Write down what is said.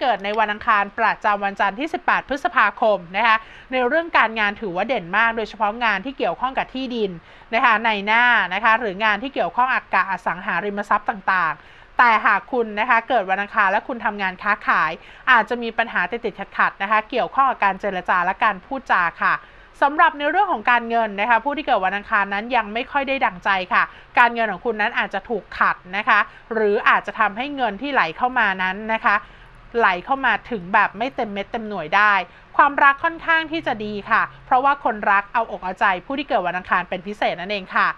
เกิดในวันอังคารประจำวันจันทร์ที่ 18 พฤษภาคมนะคะในเรื่องการงานถือว่าเด่นมาก โดยเฉพาะงานที่เกี่ยวข้องกับที่ดินนะคะในหน้านะคะหรืองานที่เกี่ยวข้องอากาศอสังหาริมทรัพย์ต่างๆแต่หากคุณนะคะเกิดวันอังคารและคุณทำงานค้าขาย อาจจะมีปัญหาติดติดขัดขัดๆนะคะ เกี่ยวข้องกับการเจรจาและการพูดจาค่ะสำหรับในเรื่องของการเงินนะคะ ผู้ที่เกิดวันอังคารนั้นยังไม่ค่อยได้ดังใจค่ะ การเงินของคุณนั้นอาจจะถูกขัดนะคะ หรืออาจจะทำให้เงินที่ไหลเข้ามานั้นนะคะ ไหลเข้ามาถึงแบบไม่เต็มเม็ดเต็มหน่วยได้ ความรักค่อนข้างที่จะดีค่ะ เพราะว่าคนรักเอาอกเอาใจผู้ที่เกิดวันอังคารเป็นพิเศษนั่นเองค่ะ